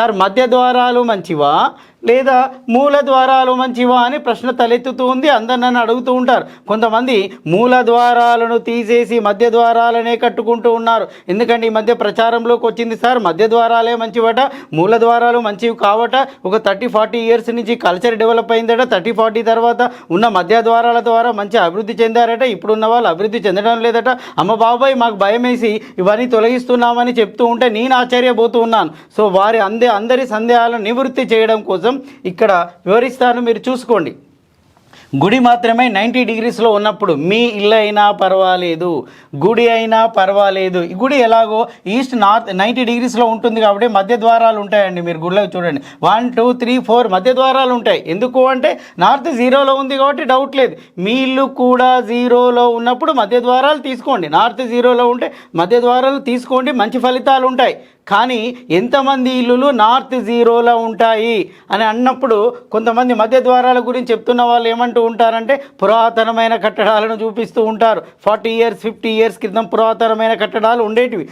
Sir మధ్య ద్వారాలు మంచివా? లేదా మూల ద్వారాలు మంచివా అని ప్రశ్న తలెత్తుతూ ఉంది. అందరు నన్ను అడుగుతూ ఉంటారు. కొంతమంది మూల ద్వారాలను తీసేసి మధ్య ద్వారాలనే కట్టుకుంటూ ఉన్నారు. ఎందుకంటే ఈ మధ్య ప్రచారంలోకి వచ్చింది సార్? మధ్య ద్వారాలే మంచివట మూల ద్వారాలు మంచివి కావట. ఒక థర్టీ ఫార్టీ ఇయర్స్ నుంచి కల్చర్ డెవలప్ అయిందట. థర్టీ ఫార్టీ తర్వాత ఉన్న మధ్య ద్వారాల ద్వారా మంచి అభివృద్ధి చెందారట. ఇప్పుడున్న వాళ్ళు అభివృద్ధి చెందడం లేదట. అమ్మ బాబాయ్ మాకు భయం వేసి ఇవన్నీ తొలగిస్తున్నామని చెప్తూ ఉంటే నేను ఆశ్చర్యపోతూ ఉన్నాను. సో వారి అందే అందరి సందేహాలను నివృత్తి చేయడం కోసం ఇక్కడ వివరిస్తాను మీరు చూసుకోండి. గుడి మాత్రమే నైంటీ డిగ్రీస్లో ఉన్నప్పుడు మీ ఇల్లు అయినా పర్వాలేదు గుడి అయినా పర్వాలేదు. ఈ గుడి ఎలాగో ఈస్ట్ నార్త్ నైంటీ డిగ్రీస్లో ఉంటుంది కాబట్టి మధ్య ద్వారాలు ఉంటాయండి మీరు గుడిలో చూడండి. వన్ టూ త్రీ ఫోర్ మధ్య ద్వారాలు ఉంటాయి. ఎందుకు అంటే నార్త్ జీరోలో ఉంది కాబట్టి డౌట్ లేదు. మీ ఇల్లు కూడా జీరోలో ఉన్నప్పుడు మధ్య ద్వారాలు తీసుకోండి. నార్త్ జీరోలో ఉంటే మధ్య ద్వారాలు తీసుకోండి మంచి ఫలితాలు ఉంటాయి. కానీ ఎంతమంది ఇల్లులు నార్త్ జీరోలో ఉంటాయి అని అన్నప్పుడు కొంతమంది మధ్య ద్వారాల గురించి చెప్తున్న వాళ్ళు ఏమంటూ ఉంటారంటే పురాతనమైన కట్టడాలను చూపిస్తూ ఉంటారు. ఫార్టీ ఇయర్స్ ఫిఫ్టీ ఇయర్స్ క్రితం పురాతనమైన కట్టడాలు ఉండేటివి.